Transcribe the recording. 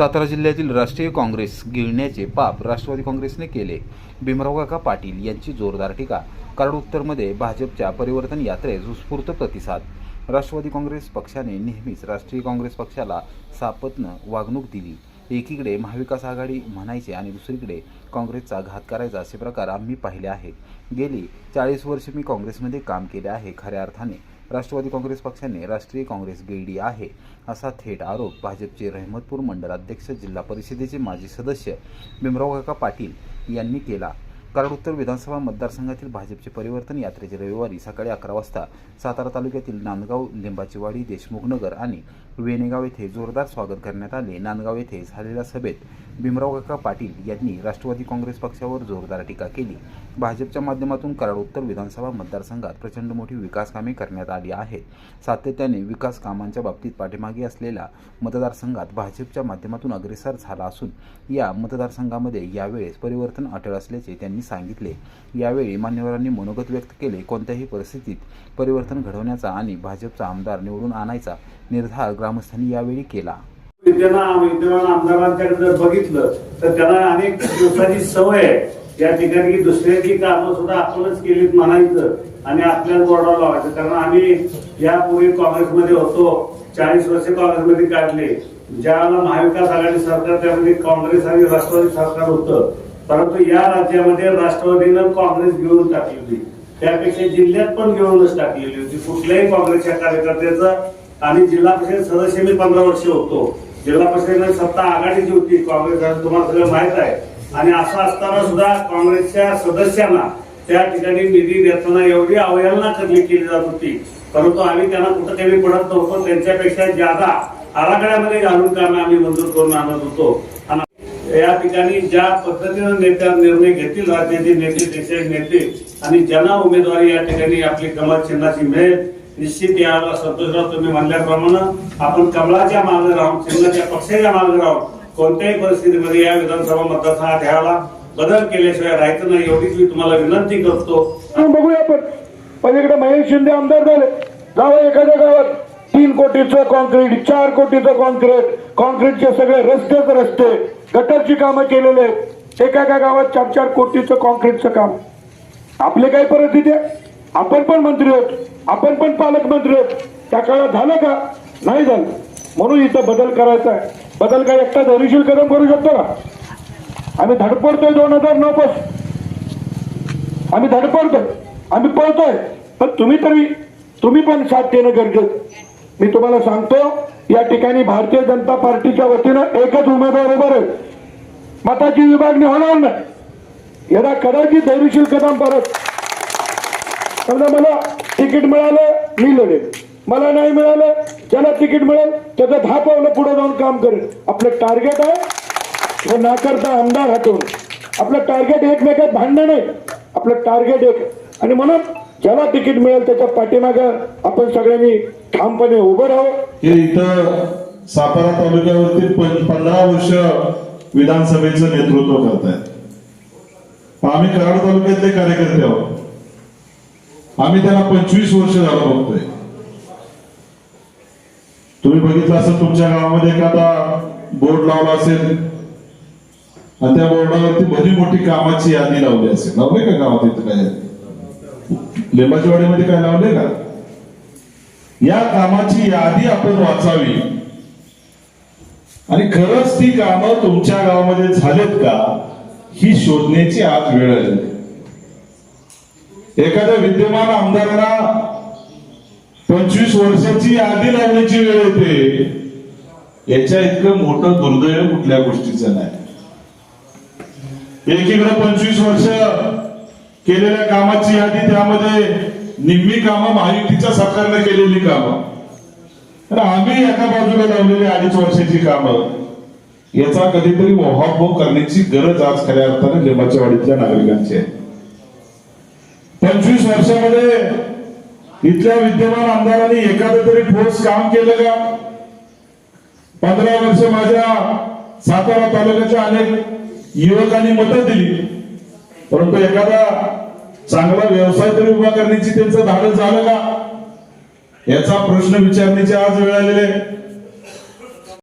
सातारा जिल्ह्यातील राष्ट्रीय काँग्रेस गिळण्याचे पाप राष्ट्रवादी काँग्रेसने केले. भीमराव काका पाटील यांची जोरदार टीका. कराड उत्तरमध्ये भाजपच्या परिवर्तन यात्रेस उत्स्फूर्त प्रतिसाद. राष्ट्रवादी काँग्रेस पक्षाने नेहमीच राष्ट्रीय काँग्रेस पक्षाला सापत्न वागणूक दिली. एकीकडे महाविकास आघाडी म्हणायचे आणि दुसरीकडे काँग्रेसचा घात करायचा असे प्रकार आम्ही पाहिले आहेत. गेली चाळीस वर्षे मी काँग्रेसमध्ये काम केले आहे खऱ्या अर्थाने. राष्ट्रवादी काँग्रेस पक्षाने राष्ट्रीय काँग्रेस गेडी आहे असा थेट आरोप भाजपचे रहमतपूर मंडळ अध्यक्ष जिल्हा परिषदेचे माजी सदस्य भीमराव काका पाटील यांनी केला. कराड उत्तर विधानसभा मतदारसंघातील भाजपचे परिवर्तन यात्रेचे रविवारी सकाळी अकरा वाजता सातारा तालुक्यातील नांदगाव लिंबाचीवाडी देशमुखनगर आणि वेणेगाव येथे जोरदार स्वागत करण्यात आले. नांदगाव येथे झालेल्या सभेत भीमराव काका पाटील यांनी राष्ट्रवादी काँग्रेस पक्षावर जोरदार टीका केली. भाजपच्या माध्यमातून कराड उत्तर विधानसभा मतदारसंघात प्रचंड मोठी विकास कामे करण्यात आली आहेत. सातत्याने विकास कामांच्या बाबतीत पाठीमागे असलेल्या मतदारसंघात भाजपच्या माध्यमातून अग्रेसर झाला असून या मतदारसंघामध्ये यावेळेस परिवर्तन अटळ असल्याचे त्यांनी सांगितले. यावेळी मान्यवरांनी मनोगत व्यक्त केले कोणत्याही परिस्थितीत परिवर्तन घडवण्याचा आणि भाजपचा आमदार निवडून आणायचा निर्धार ग्रामस्थांनी यावेळी केला. त्यांना विद्यमान आमदारांच्याकडे जर बघितलं तर त्यांना अनेक दिवसाची सवय आहे. या ठिकाणी दुसऱ्याची कामं सुद्धा आपणच केलीत म्हणायचं आणि आपल्याच बोर्डावर लावायचं. कारण आम्ही यापूर्वी काँग्रेसमध्ये होतो चाळीस वर्ष काँग्रेसमध्ये काढले. ज्यावेळेला महाविकास आघाडी सरकार त्यामध्ये काँग्रेस आणि राष्ट्रवादी सरकार होतं. परंतु या राज्यामध्ये राष्ट्रवादीनं काँग्रेस घेऊन टाकली होती. त्यापेक्षा जिल्ह्यात पण घेऊनच टाकलेली होती. कुठल्याही काँग्रेसच्या कार्यकर्त्याचं आणि जिल्हा परिषद सदस्य मी पंधरा वर्ष होतो. जिल्हा परिषदेला सत्ता आघाडीची होती काँग्रेस तुम्हाला सगळं माहीत आहे. आणि असं असताना सुद्धा काँग्रेसच्या सदस्यांना त्या ठिकाणी निधी देताना एवढी अवहेलना करली केली जात होती. परंतु आम्ही त्यांना कुठं कमी पडत नव्हतो. त्यांच्यापेक्षा ज्यादा आराखड्यामध्ये घालून कामे आम्ही मंजूर करून आणत होतो. आणि या ठिकाणी ज्या पद्धतीनं नेत्या निर्णय घेतील राज्याचे नेते देशाचे नेते आणि ज्यांना उमेदवारी या ठिकाणी आपली कमर चिन्हाची मिळेल निश्चित याला संतोषराव तुम्ही म्हणल्याप्रमाणे आपण कमलाच्या मागे राहून सिंगाच्या पक्षाच्या मागे राहून कोणत्याही परिस्थितीमध्ये या विधानसभा मतदारसंघात ह्याला बदल केल्याशिवाय राहायचं नाही एवढीच मी तुम्हाला विनंती करतो. बघूया आपण. पलीकडे महेश शिंदे आमदार झाले. जावं एखाद्या गावात तीन कोटीचं कॉन्क्रीट चार कोटीचं कॉन्क्रीट कॉन्क्रीटचे सगळे रस्तेच रस्ते. गटरची कामं केलेले आहेत. एका एका गावात चार चार कोटीचं कॉन्क्रीटचं काम. आपले काय परिस्थिती आहे? आपण पण मंत्री आहोत. आपण पण पालकमंत्री आहोत. त्या काळात झालं का? नाही झालं. म्हणून इथं बदल करायचा आहे. बदल काय एकटा धैर्यशील कदम करू शकतो का? आम्ही धडपडतोय दोन हजार नऊ पास आम्ही धडपडतोय. आम्ही पळतोय. पण तुम्ही तरी तुम्ही पण साथ देणं गरजेचं मी तुम्हाला सांगतो या ठिकाणी भारतीय जनता पार्टीच्या वतीनं एकच उमेदवार उभा आहे मताची विभागणी होणार नाही. यदा कदाचित धैर्यशील कदम परत त्यांना मला तिकीट मिळालं मी लढेल. मला नाही मिळालं ज्याला तिकीट मिळेल त्याचं दहा पावलं पुढे जाऊन काम करेल. आपलं टार्गेट आहे हे नाकारता आमदार हटवून आपलं टार्गेट एकमेकात भांडणं नाही. आपलं टार्गेट एक. आणि म्हणून ज्याला तिकीट मिळेल त्याच्या पाठीमागं आपण सगळ्यांनी ठामपणे उभं राहावं. हे इथं सातारा तालुक्यावरती पंधरा वर्ष विधानसभेचं नेतृत्व करतायत. आम्ही कराड तालुक्यातले कार्यकर्ते आहोत. आम्ही त्याला पंचवीस वर्ष झालं बघतोय. तुम्ही बघितलं असं तुमच्या गावामध्ये एखादा बोर्ड लावला असेल. आणि त्या बोर्डावरती भली मोठी कामाची यादी लावली असेल. लावले का गावात इथं काय? लिंबाचीवाडीमध्ये काय लावले का? या कामाची यादी आपण वाचावी. आणि खरंच ती कामं तुमच्या गावामध्ये झालेत का ही शोधण्याची आज वेळ आली. एखाद्या विद्यमान आमदारांना पंचवीस वर्षाची यादी लावण्याची वेळ येते. याच्या इतकं मोठं दुर्दैव कुठल्या गोष्टीचं नाही. एकीकडे पंचवीस वर्ष केलेल्या कामाची यादी त्यामध्ये निम्मी कामं महायुतीच्या सरकारने केलेली कामं. तर आम्ही एका बाजूला लावलेली अडीच वर्षाची कामं. याचा कधीतरी मोहाभोग करण्याची गरज आज खऱ्या अर्थाने लिंबाच्या वाडीतल्या नागरिकांची आहे. पंचवीस वर्षामध्ये इथल्या विद्यमान आमदारांनी एखादं तरी ठोस काम केलं का? पंधरा वर्ष माझ्या सातारा तालुक्याच्या अनेक युवकांनी मतं दिली. परंतु एखादा चांगला व्यवसाय तरी उभा करण्याची त्यांचं धाडस झालं का? याचा प्रश्न विचारण्याची आज वेळ आलेली आहे.